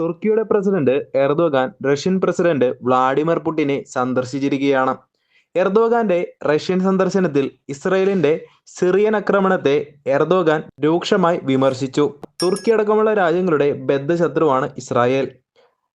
തുർക്കിയുടെ president Erdogan Russian president Vladimir പുടിനെ സന്ദർശിച്ചിരിക്കുകയാണ്. എർദോഗാന്റെ റഷ്യൻ സന്ദർശനത്തിൽ ഇസ്രയേലിന്റെ സിറിയൻ ആക്രമണത്തെ എർദോഗാൻ രൂക്ഷമായി വിമർശിച്ചു. തുർക്കി അടക്കമുള്ള രാജ്യങ്ങളുടെ ബദ്ധശത്രുവാണ് ഇസ്രായേൽ.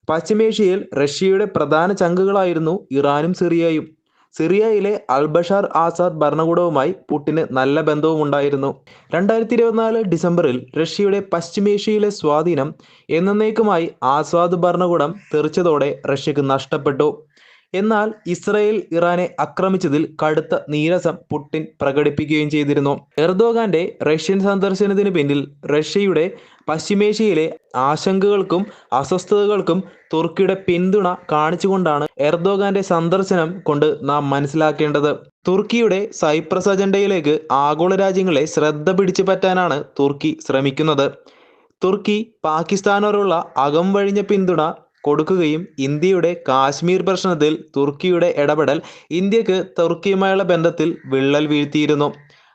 പശ്ചിമേഷ്യയിൽ റഷ്യയുടെ പ്രധാന ചങ്കുകളായിരുന്നു ഇറാനും സിറിയയും. സിറിയയിലെ അൽബഷാർ ആസാദ് ഭരണകൂടവുമായി പുട്ടിന് നല്ല ബന്ധവുമുണ്ടായിരുന്നു. രണ്ടായിരത്തി ഇരുപത്തിനാല് ഡിസംബറിൽ റഷ്യയുടെ പശ്ചിമേഷ്യയിലെ സ്വാധീനം എന്നേക്കുമായി ആസാദ് ഭരണകൂടം തെറിച്ചതോടെ റഷ്യക്ക് നഷ്ടപ്പെട്ടു. എന്നാൽ ഇസ്രയേൽ ഇറാനെ ആക്രമിച്ചതിൽ കടുത്ത നീരസം പുടിൻ പ്രകടിപ്പിക്കുകയും ചെയ്തിരുന്നു. എർദോഗാന്റെ റഷ്യൻ സന്ദർശനത്തിന് പിന്നിൽ റഷ്യയുടെ പശ്ചിമേഷ്യയിലെ ആശങ്കകൾക്കും അസ്വസ്ഥതകൾക്കും തുർക്കിയുടെ പിന്തുണ കാണിച്ചുകൊണ്ടാണ് എർദോഗാന്റെ സന്ദർശനം കൊണ്ട് നാം മനസ്സിലാക്കേണ്ടത്. തുർക്കിയുടെ സൈപ്രസ് അജണ്ടയിലേക്ക് ആഗോള രാജ്യങ്ങളെ ശ്രദ്ധ പിടിച്ചു പറ്റാനാണ് തുർക്കി ശ്രമിക്കുന്നത്. തുർക്കി പാകിസ്ഥാനോടുള്ള അകം വഴിഞ്ഞ പിന്തുണ കൊടുക്കുകയും ഇന്ത്യയുടെ കാശ്മീർ പ്രശ്നത്തിൽ തുർക്കിയുടെ ഇടപെടൽ ഇന്ത്യയ്ക്ക് തുർക്കിയുമായുള്ള ബന്ധത്തിൽ വിള്ളൽ വീഴ്ത്തിയിരുന്നു.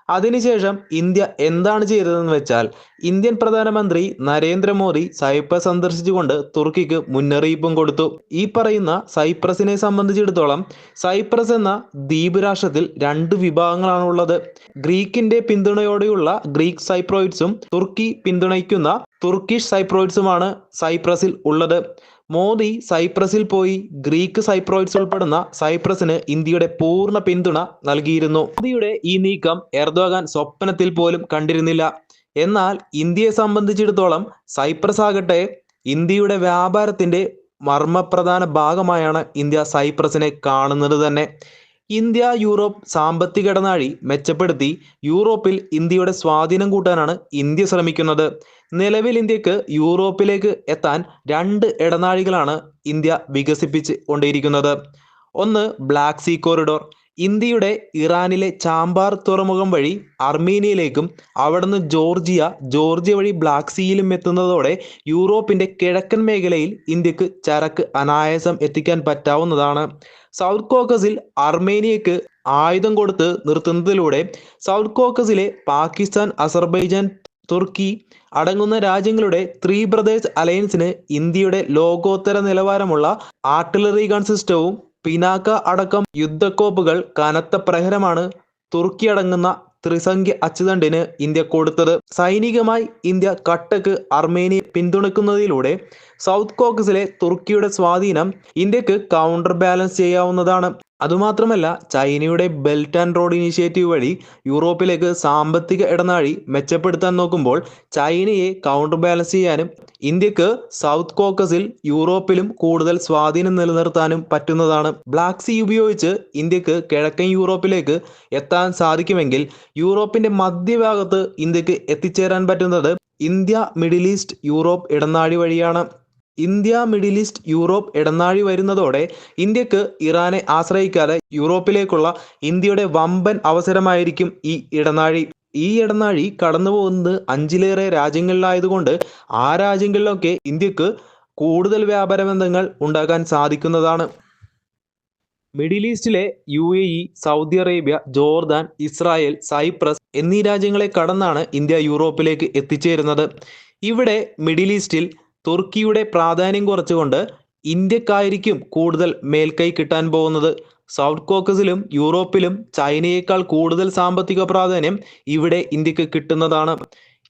അതിനുശേഷം ഇന്ത്യ എന്താണ് ചെയ്തതെന്ന് വെച്ചാൽ ഇന്ത്യൻ പ്രധാനമന്ത്രി നരേന്ദ്രമോദി സൈപ്രസ് സന്ദർശിച്ചുകൊണ്ട് തുർക്കിക്ക് മുന്നറിയിപ്പും കൊടുത്തു. ഈ പറയുന്ന സൈപ്രസിനെ സംബന്ധിച്ചിടത്തോളം സൈപ്രസ് എന്ന ദ്വീപ് രാഷ്ട്രത്തിൽ രണ്ട് വിഭാഗങ്ങളാണുള്ളത് ഗ്രീക്കിന്റെ പിന്തുണയോടെയുള്ള ഗ്രീക്ക് സൈപ്രോയിഡ്സും തുർക്കി പിന്തുണയ്ക്കുന്ന തുർക്കിഷ് സൈപ്രോയിഡ്സുമാണ് സൈപ്രസിൽ ഉള്ളത്. മോദി സൈപ്രസിൽ പോയി ഗ്രീക്ക് സൈപ്രോയിഡ്സ് ഉൾപ്പെടുന്ന സൈപ്രസിന് ഇന്ത്യയുടെ പൂർണ പിന്തുണ നൽകിയിരുന്നു. മോദിയുടെ ഈ നീക്കം എർദോഗാൻ സ്വപ്നത്തിൽ പോലും കണ്ടിരുന്നില്ല. എന്നാൽ ഇന്ത്യയെ സംബന്ധിച്ചിടത്തോളം സൈപ്രസ് ആകട്ടെ ഇന്ത്യയുടെ വ്യാപാരത്തിന്റെ മർമ്മപ്രധാന ഭാഗമായാണ് ഇന്ത്യ സൈപ്രസിനെ കാണുന്നത് തന്നെ. ഇന്ത്യ യൂറോപ്പ് സാമ്പത്തിക ഇടനാഴി മെച്ചപ്പെടുത്തി യൂറോപ്പിൽ ഇന്ത്യയുടെ സ്വാധീനം കൂട്ടാനാണ് ഇന്ത്യ ശ്രമിക്കുന്നത്. നിലവിൽ ഇന്ത്യയ്ക്ക് യൂറോപ്പിലേക്ക് എത്താൻ രണ്ട് ഇടനാഴികളാണ് ഇന്ത്യ വികസിപ്പിച്ച് കൊണ്ടിരിക്കുന്നത് ഒന്ന് ബ്ലാക്ക് സീ കോറിഡോർ ഇന്ത്യയുടെ ഇറാനിലെ ചാമ്പാർ തുറമുഖം വഴി അർമീനിയയിലേക്കും അവിടുന്ന് ജോർജിയ ജോർജിയ വഴി ബ്ലാക്ക് സീയിലും എത്തുന്നതോടെ യൂറോപ്പിന്റെ കിഴക്കൻ മേഖലയിൽ ഇന്ത്യയ്ക്ക് ചരക്ക് അനായാസം എത്തിക്കാൻ പറ്റാവുന്നതാണ്. സൗത്ത് കോക്കസിൽ അർമേനിയക്ക് ആയുധം കൊടുത്ത് നിർത്തുന്നതിലൂടെ സൗത്ത് കോക്കസിലെ പാകിസ്ഥാൻ അസർബൈജാൻ തുർക്കി അടങ്ങുന്ന രാജ്യങ്ങളുടെ ത്രീ ബ്രദേഴ്സ് അലയൻസിന് ഇന്ത്യയുടെ ലോകോത്തര നിലവാരമുള്ള ആർട്ടിലറി ഗൺ സിസ്റ്റവും പിനാക്ക അടക്കം യുദ്ധക്കോപ്പുകൾ കനത്ത പ്രഹരമാണ് തുർക്കി അടങ്ങുന്ന ത്രിസംഖ്യ അച്ചുതണ്ടിന് ഇന്ത്യ കൊടുത്തത്. സൈനികമായി ഇന്ത്യ കട്ടക്ക് അർമേനിയെ പിന്തുണക്കുന്നതിലൂടെ സൗത്ത് കോക്കസിലെ തുർക്കിയുടെ സ്വാധീനം ഇന്ത്യയ്ക്ക് കൗണ്ടർ ബാലൻസ് ചെയ്യാവുന്നതാണ്. അതുമാത്രമല്ല ചൈനയുടെ ബെൽറ്റ് ആൻഡ് റോഡ് ഇനിഷ്യേറ്റീവ് വഴി യൂറോപ്പിലേക്ക് സാമ്പത്തിക ഇടനാഴി മെച്ചപ്പെടുത്താൻ നോക്കുമ്പോൾ ചൈനയെ കൗണ്ടർ ബാലൻസ് ചെയ്യാനും ഇന്ത്യയ്ക്ക് സൗത്ത് കോക്കസിൽ യൂറോപ്പിലും കൂടുതൽ സ്വാധീനം നിലനിർത്താനും പറ്റുന്നതാണ്. ബ്ലാക്ക് സീ ഉപയോഗിച്ച് ഇന്ത്യയ്ക്ക് കിഴക്കൻ യൂറോപ്പിലേക്ക് എത്താൻ സാധിക്കുമെങ്കിൽ യൂറോപ്പിന്റെ മധ്യഭാഗത്ത് ഇന്ത്യയ്ക്ക് എത്തിച്ചേരാൻ പറ്റുന്നത് ഇന്ത്യ മിഡിൽ ഈസ്റ്റ് യൂറോപ്പ് ഇടനാഴി വഴിയാണ്. ഇന്ത്യ മിഡിൽ ഈസ്റ്റ് യൂറോപ്പ് ഇടനാഴി വരുന്നതോടെ ഇന്ത്യയ്ക്ക് ഇറാനെ ആശ്രയിക്കാതെ യൂറോപ്പിലേക്കുള്ള ഇന്ത്യയുടെ വമ്പൻ അവസരമായിരിക്കും ഈ ഇടനാഴി ഈ ഇടനാഴി കടന്നു പോകുന്നത് അഞ്ചിലേറെ രാജ്യങ്ങളിലായതുകൊണ്ട് ആ രാജ്യങ്ങളിലൊക്കെ ഇന്ത്യയ്ക്ക് കൂടുതൽ വ്യാപാര ബന്ധങ്ങൾ ഉണ്ടാക്കാൻ സാധിക്കുന്നതാണ്. Middle ഈസ്റ്റിലെ U A E Saudi Arabia Jordan Israel Cyprus എന്നീ രാജ്യങ്ങളെ കടന്നാണ് ഇന്ത്യ യൂറോപ്പിലേക്ക് എത്തിച്ചേരുന്നത്. ഇവിടെ മിഡിൽ ഈസ്റ്റിൽ തുർക്കിയുടെ പ്രാധാന്യം കുറച്ചുകൊണ്ട് ഇന്ത്യക്കായിരിക്കും കൂടുതൽ മേൽക്കൈ കിട്ടാൻ പോകുന്നത്. സൗത്ത് കോക്കസിലും യൂറോപ്പിലും ചൈനയേക്കാൾ കൂടുതൽ സാമ്പത്തിക പ്രാധാന്യം ഇവിടെ ഇന്ത്യയ്ക്ക് കിട്ടുന്നതാണ്.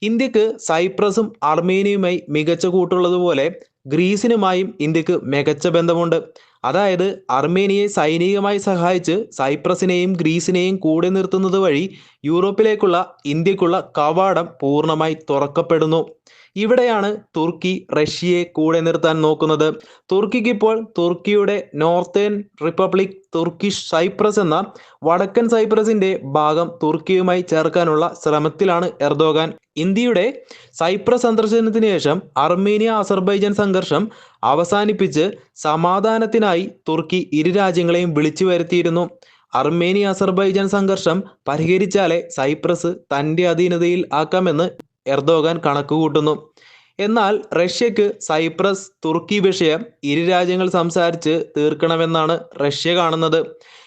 ഇന്ത്യയ്ക്ക് സൈപ്രസും അർമേനിയുമായി മികച്ച കൂട്ടുള്ളതുപോലെ ഗ്രീസിനുമായും ഇന്ത്യയ്ക്ക് മികച്ച ബന്ധമുണ്ട്. അതായത് അർമേനിയയെ സൈനികമായി സഹായിച്ച് സൈപ്രസിനെയും ഗ്രീസിനെയും കൂടെ നിർത്തുന്നത് വഴി യൂറോപ്പിലേക്കുള്ള ഇന്ത്യക്കുള്ള കവാടം പൂർണമായി തുറക്കപ്പെടുന്നു. ഇവിടെയാണ് തുർക്കി റഷ്യയെ കൂടെ നിർത്താൻ നോക്കുന്നത്. തുർക്കിക്ക് ഇപ്പോൾ തുർക്കിയുടെ നോർത്തേൺ റിപ്പബ്ലിക് തുർക്കിഷ് സൈപ്രസ് എന്ന വടക്കൻ സൈപ്രസിന്റെ ഭാഗം തുർക്കിയുമായി ചേർക്കാനുള്ള ശ്രമത്തിലാണ് എർദോഗാൻ. ഇന്ത്യയുടെ സൈപ്രസ് സന്ദർശനത്തിന് ശേഷം അർമേനിയ അസർബൈജാൻ സംഘർഷം അവസാനിപ്പിച്ച് സമാധാനത്തിനായി തുർക്കി ഇരു രാജ്യങ്ങളെയും വിളിച്ചു വരുത്തിയിരുന്നു. അർമേനിയ അസർബൈജാൻ സംഘർഷം പരിഹരിച്ചാലേ സൈപ്രസ് തന്റെ അധീനതയിൽ ആക്കാമെന്ന് എർദോഗാൻ കണക്കുകൂട്ടുന്നു എന്നാൽ റഷ്യക്ക് സൈപ്രസ് തുർക്കി വിഷയം ഇരു രാജ്യങ്ങൾ സംസാരിച്ച് തീർക്കണമെന്നാണ് റഷ്യ കാണുന്നത്.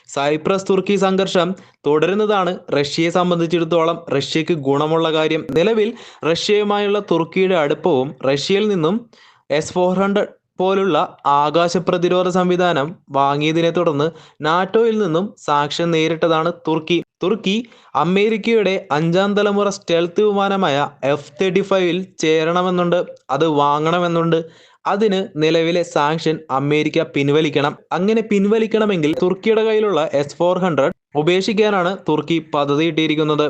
സൈപ്രസ് തുർക്കി സംഘർഷം തുടരുന്നതാണ് റഷ്യയെ സംബന്ധിച്ചിടത്തോളം റഷ്യക്ക് ഗുണമുള്ള കാര്യം. നിലവിൽ റഷ്യയുമായുള്ള തുർക്കിയുടെ അടുപ്പവും റഷ്യയിൽ നിന്നും എസ് ഫോർ ഹൺഡ്രഡ് പോലുള്ള ആകാശ പ്രതിരോധ സംവിധാനം വാങ്ങിയതിനെ തുടർന്ന് നാറ്റോയിൽ നിന്നും സാക്ഷ്യം നേരിട്ടതാണ് തുർക്കി. തുർക്കി അമേരിക്കയുടെ അഞ്ചാം തലമുറ സ്റ്റെൽത്ത് വിമാനമായ എഫ് തേർട്ടി ഫൈവിൽ ചേരണമെന്നുണ്ട്. അത് വാങ്ങണമെന്നുണ്ട്. അതിന് നിലവിലെ സാങ്ഷൻ അമേരിക്ക പിൻവലിക്കണം. അങ്ങനെ പിൻവലിക്കണമെങ്കിൽ തുർക്കിയുടെ കയ്യിലുള്ള എസ് ഫോർ ഹൺഡ്രഡ് ഉപേക്ഷിക്കാനാണ് തുർക്കി പദ്ധതിയിട്ടിരിക്കുന്നത്.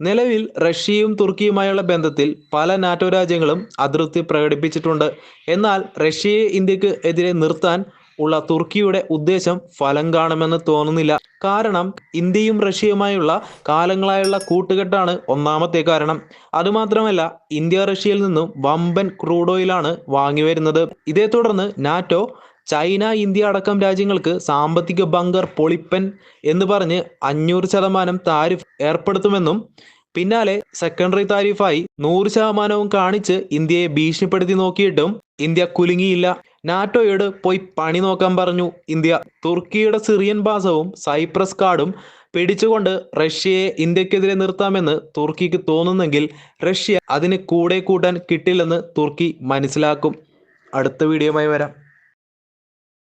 നിലവിൽ റഷ്യയും തുർക്കിയുമായുള്ള ബന്ധത്തിൽ പല നാറ്റോ രാജ്യങ്ങളും അതൃപ്തി പ്രകടിപ്പിച്ചിട്ടുണ്ട്. എന്നാൽ റഷ്യയെ ഇന്ത്യയ്ക്ക് എതിരെ നിർത്താൻ ഉള്ള തുർക്കിയുടെ ഉദ്ദേശം ഫലം കാണുമെന്ന് തോന്നുന്നില്ല. കാരണം ഇന്ത്യയും റഷ്യയുമായുള്ള കാലങ്ങളായുള്ള കൂട്ടുകെട്ടാണ് ഒന്നാമത്തെ കാരണം. അതുമാത്രമല്ല ഇന്ത്യ റഷ്യയിൽ നിന്നും വമ്പൻ ക്രൂഡ് ഓയിലാണ് വാങ്ങിവരുന്നത്. ഇതേ തുടർന്ന് നാറ്റോ ചൈന ഇന്ത്യ അടക്കം രാജ്യങ്ങൾക്ക് സാമ്പത്തിക ബങ്കർ പൊളിപ്പൻ എന്ന് പറഞ്ഞ് അഞ്ഞൂറ് ശതമാനം താരിഫ് ഏർപ്പെടുത്തുമെന്നും പിന്നാലെ സെക്കൻഡറി താരിഫായി നൂറ് ശതമാനവും കാണിച്ച് ഇന്ത്യയെ ഭീഷണിപ്പെടുത്തി നോക്കിയിട്ടും ഇന്ത്യ കുലുങ്ങിയില്ല. നാറ്റോയോട് പോയി പണി നോക്കാൻ പറഞ്ഞു. ഇന്ത്യ തുർക്കിയുടെ സിറിയൻ പാസവും സൈപ്രസ് കാർഡും പിടിച്ചുകൊണ്ട് റഷ്യയെ ഇന്ത്യക്കെതിരെ നിർത്താമെന്ന് തുർക്കിക്ക് തോന്നുന്നെങ്കിൽ റഷ്യ അതിന് കൂടെ കൂട്ടാൻ കിട്ടില്ലെന്ന് തുർക്കി മനസ്സിലാക്കും. അടുത്ത വീഡിയോയുമായി വരാം.